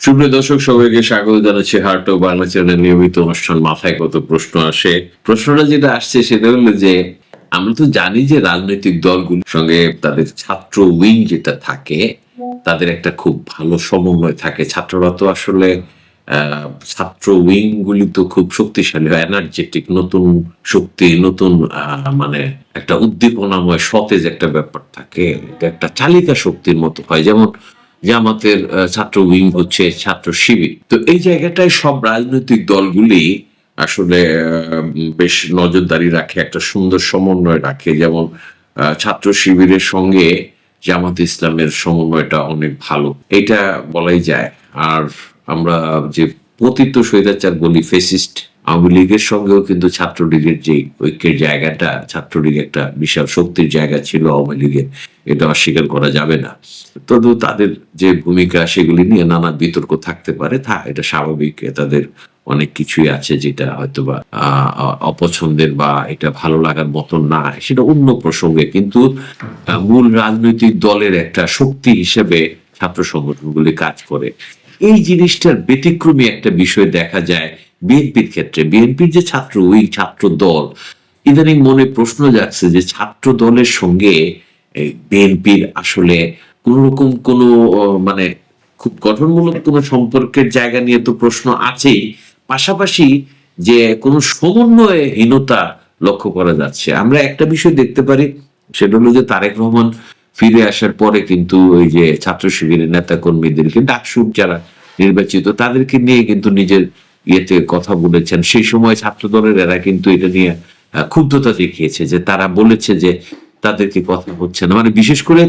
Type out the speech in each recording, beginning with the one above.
সুপ্রিয় দর্শক, সবাইকে স্বাগত জানাচ্ছি হার্ট বাংলা চ্যানেল নিয়মিত অনুষ্ঠান। মাথায় কত প্রশ্ন আসে? প্রশ্নটা যেটা আসছে সেটা হলো যে, আমরা তো জানি যে রাজনৈতিক দলগুলোর সঙ্গে তাদের ছাত্র উইং যেটা থাকে, তাদের একটা খুব ভালো সমন্বয় থাকে। ছাত্ররা তো আসলে ছাত্র উইং গুলি তো খুব শক্তিশালী এনার্জেটিক নতুন শক্তি, নতুন মানে একটা উদ্দীপনাময়, সতেজ একটা ব্যাপার থাকে। একটা চালিকা শক্তির মতো হয়। যেমন জামাতের ছাত্র উইং হচ্ছে ছাত্র শিবির। তো এই জায়গাটায় সব রাজনৈতিক দলগুলি আসলে বেশ নজরদারি রাখে, একটা সুন্দর সমন্বয় রাখে। যেমন ছাত্র শিবিরের সঙ্গে জামাত ইসলামের সমন্বয়টা অনেক ভালো। এটা বলাই যায়। আর আমরা যে পতিত স্বৈরাচার বলি, ফেসিস্ট আওয়ামী লীগের সঙ্গেও কিন্তু ছাত্রলীগের যে ঐক্যের জায়গাটা ছাত্রলীগ একটা বিশাল শক্তির জায়গা ছিল আওয়ামী লীগের, এটা অস্বীকার করা যাবে না। তবু তাদের যে ভূমিকা সেগুলি নিয়ে নানা বিতর্ক থাকতে পারে। তা এটা স্বাভাবিক তাদের অনেক কিছুই আছে যেটা হয়তো বা অপছন্দের বা এটা ভালো লাগার মতন না, সেটা অন্য প্রসঙ্গে। কিন্তু মূল রাজনৈতিক দলের একটা শক্তি হিসেবে ছাত্র সংগঠনগুলি কাজ করে। এই জিনিসটার ব্যতিক্রমী একটা বিষয় দেখা যায় বিএনপির ক্ষেত্রে, বিএনপির যে ছাত্র, ওই ছাত্র দল, ইদানিং মনে প্রশ্ন যাচ্ছে যে ছাত্র দলের সঙ্গে বিএনপির আসলে কোন রকম কোনো মানে খুব গঠনমূলক কোনো সম্পর্কের জায়গা নিয়ে তো প্রশ্ন আছেই। পাশাপাশি যে কোনো সমন্বয়হীনতা লক্ষ্য করা যাচ্ছে। আমরা একটা বিষয় দেখতে পারি, সেটা হলো যে তারেক রহমান ফিরে আসার পরে কিন্তু ওই যে ছাত্র শিবিরের নেতা কর্মীদেরকে ডাকসুর যারা নির্বাচিত, তাদেরকে নিয়ে কিন্তু নিজের ইয়েতে কথা বলেছেন। সেই সময় ছাত্র দলের এরা কিন্তু এটা নিয়ে ক্ষুব্ধতা দেখিয়েছে যে তারা বলেছে যে তাদেরকে কথা হচ্ছে না। মানে বিশেষ করে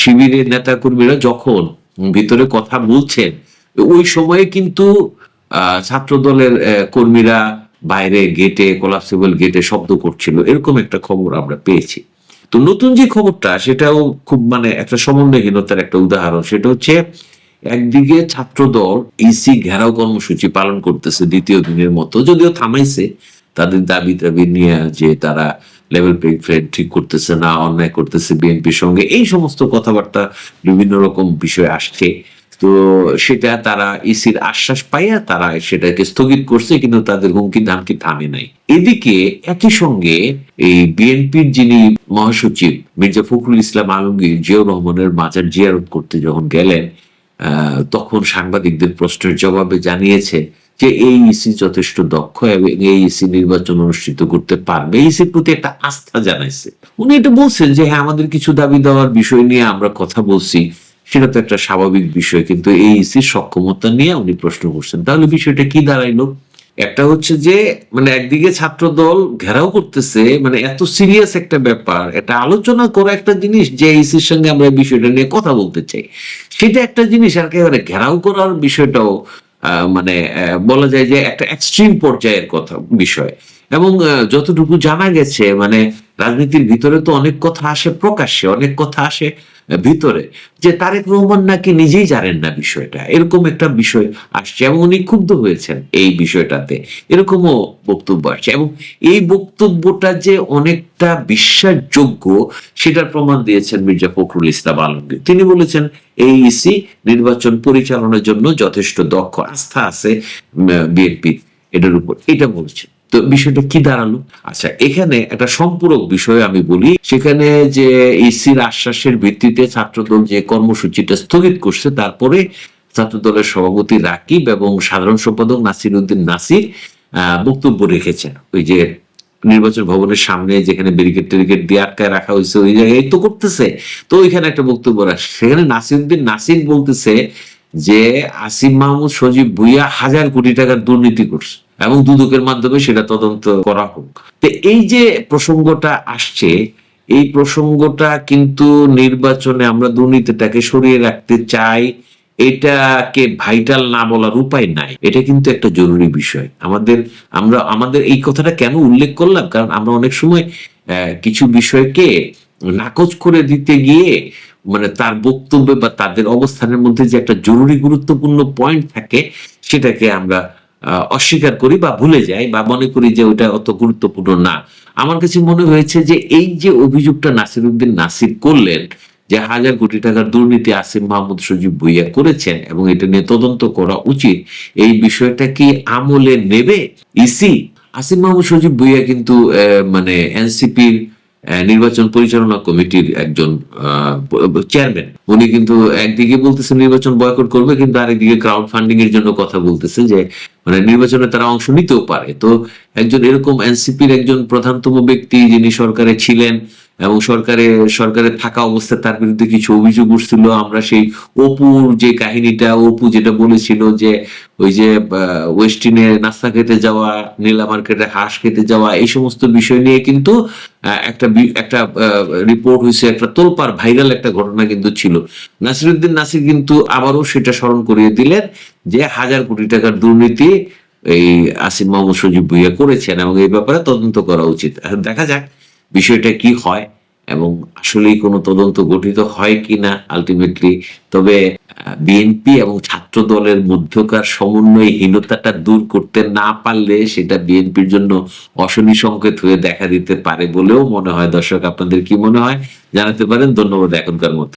শিবিরের নেতা কর্মীরা যখন ভিতরে কথা বলছেন, ওই সময়ে কিন্তু ছাত্র দলের কর্মীরা বাইরে গেটে, কোলাপসিবল গেটে শব্দ করছিল। এরকম একটা খবর আমরা পেয়েছি। তো নতুন যে খবরটা, সেটাও খুব মানে একটা সমন্বয়হীনতার একটা উদাহরণ। সেটা হচ্ছে একদিকে ছাত্র দল ইসি ঘেরাও কর্মসূচি পালন করতেছে দ্বিতীয় দিনের মতো, যদিও থামাইছে। তাদের দাবি দাবি নিয়ে যে তারা লেভেল প্লেইং ফিল্ড ঠিক করতেছে না, অন্যায় করতেছে বিএনপির সঙ্গে, এই সমস্ত কথাবার্তা বিভিন্ন রকম বিষয় আসছে। তো সেটা তারা ইসির আশ্বাস পাইয়া তারা সেটাকে স্থগিত করছে, কিন্তু তাদের হুমকি ধামকি থামে নাই। এদিকে একই সঙ্গে এই বিএনপির যিনি মহাসচিব মির্জা ফখরুল ইসলাম আলমগীর জিয়াউর রহমানের মাজার জিয়ারত করতে যখন গেলেন তখন সাংবাদিকদের প্রশ্নের জবাবে জানিয়েছে যে এই ইসি যথেষ্ট দক্ষ এবং এই ইসি নির্বাচন অনুষ্ঠিত করতে পারবে। ইসির প্রতি একটা আস্থা জানাইছে। উনি এটা বলছেন যে হ্যাঁ আমাদের কিছু দাবি দেওয়ার বিষয় নিয়ে আমরা কথা বলছি। সেটা তো একটা স্বাভাবিক বিষয়, কিন্তু এই ইসির সক্ষমতা নিয়ে উনি প্রশ্ন করছেন। তাহলে বিষয়টা কি দাঁড়াইলো? একটা হচ্ছে যে মানে একদিকে ছাত্র দল ঘেরাও করতেছে মানে এত সিরিয়াস একটা ব্যাপার এটা আলোচনা করা একটা জিনিস যে ইসির সঙ্গে আমরা বিষয়টা নিয়ে কথা বলতে চাই। সেটা একটা জিনিস আর একেবারে ঘেরাও করার বিষয়টাও মানে বলা যায় যে একটা এক্সট্রিম পর্যায়ের কথা, বিষয়। এবং যতটুকু জানা গেছে মানে রাজনীতির ভিতরে তো অনেক কথা আসে, প্রকাশ্যে অনেক কথা আসে ভিতরে, যে তারেক রহমান নাকি নিজেই জানেন না বিষয়টা। এরকম একটা বিষয় আসছে এবং উনি ক্ষুব্ধ হয়েছেন এই বিষয়টাতে। এরকমও বক্তব্য আসছে এবং এই বক্তব্যটা যে অনেকটা বিশ্বাসযোগ্য, সেটার প্রমাণ দিয়েছেন মির্জা ফখরুল ইসলাম আলমগীর। তিনি বলেছেন এই ইসি নির্বাচন পরিচালনার জন্য যথেষ্ট দক্ষ, আস্থা আছে বিএনপি এটার উপর। এটা বলছেন। তো বিষয়টা কি দাঁড়াল? আচ্ছা এখানে একটা সম্পূরক বিষয় আমি বলি। সেখানে যে ইসির আশ্বাসের ভিত্তিতে ছাত্রদল যে কর্মসূচিটা স্থগিত করছে, তারপরে ছাত্রদলের সভাপতি রাকিব এবং সাধারণ সম্পাদক নাসির উদ্দিন নাসির বক্তব্য রেখেছেন। ওই যে নির্বাচন ভবনের সামনে যেখানে ব্যারিকেড টেরিকেড দিয়ে আটকায় রাখা হয়েছে, ওই জায়গায় তো করতেছে। তো ওইখানে একটা বক্তব্য রাখছে সেখানে নাসিরুদ্দিন নাসির বলতেছে যে, আসিম মাহমুদ সজীব ভুইয়া হাজার কোটি টাকার দুর্নীতি করছে। এবং দুদকের মাধ্যমে সেটা তদন্ত করা হোক। তো এই যে প্রসঙ্গটা আসছে, এই প্রসঙ্গটা কিন্তু নির্বাচনে আমরা দুর্নীতিটাকে সরিয়ে রাখতে চাই, এটাকে ভাইটাল না বলার উপায় নাই। এটা কিন্তু একটা জরুরি বিষয়। আমাদের, আমরা, আমাদের এই কথাটা কেন উল্লেখ করলাম? কারণ আমরা অনেক সময় কিছু বিষয়কে নাকচ করে দিতে গিয়ে মানে তার বক্তব্যে বা তাদের অবস্থানের মধ্যে যে একটা জরুরি গুরুত্বপূর্ণ পয়েন্ট থাকে, সেটাকে আমরা অস্বীকার করি বা ভুলে যাই বা মনে করি যে ওটা অত গুরুত্বপূর্ণ না। আমার কাছে মনে হয়েছে যে এই যে অভিযোগটা নাসিরুদ্দিন নাসির করলেন যে হাজার কোটি টাকার দুর্নীতি আসিম মাহমুদ সজীব ভুইয়া করেছেন এবং এটা নিয়ে তদন্ত করা উচিত, এই বিষয়টা কি আমলে নেবে? ইসি? আসিম মাহমুদ সজীব ভুইয়া কিন্তু মানে এনসিপির নির্বাচন পরিচালনা কমিটির একজন চেয়ারম্যান উনি কিন্তু একদিকে বলতেছে নির্বাচন বয়কট করবে, কিন্তু আরেকদিকে ক্রাউড ফান্ডিং এর জন্য কথা বলতেছে যে মানে নির্বাচনে তারা অংশ নিতেও পারে। তো একজন এরকম এনসিপির একজন প্রধানতম ব্যক্তি যিনি সরকারে ছিলেন এবং সরকারে সরকারে থাকা অবস্থায় তার বিরুদ্ধে কিছু অভিযোগ উঠছিল। আমরা সেই অপুর যে কাহিনীটা, অপু যেটা বলেছিল যে, ওই যে ওয়েস্টিনে নাস্তা খেতে যাওয়া, নীলা মার্কেটে হাঁস খেতে যাওয়া, এই সমস্ত বিষয় নিয়ে কিন্তু একটা একটা রিপোর্ট হয়েছে, একটা তোলপার ভাইরাল একটা ঘটনা কিন্তু ছিল। নাসিরুদ্দিন নাসির কিন্তু আবারও সেটা স্মরণ করিয়ে দিলেন যে, হাজার কোটি টাকার দুর্নীতি এই আসিম মোহাম্মদ সজীব ভুইয়া করেছেন এবং এই ব্যাপারে তদন্ত করা উচিত। দেখা যাক বিষয়টা কি হয় এবং আসলেই কোনো তদন্ত গঠিত হয় কি না আলটিমেটলি তবে বিএনপি এবং ছাত্র দলের মধ্যকার সমন্বয়হীনতাটা দূর করতে না পারলে সেটা বিএনপির জন্য অশনি সংকেত হয়ে দেখা দিতে পারে বলেও মনে হয়। দর্শক, আপনাদের কি মনে হয়? জানাতে পারেন। ধন্যবাদ এখনকার মতো।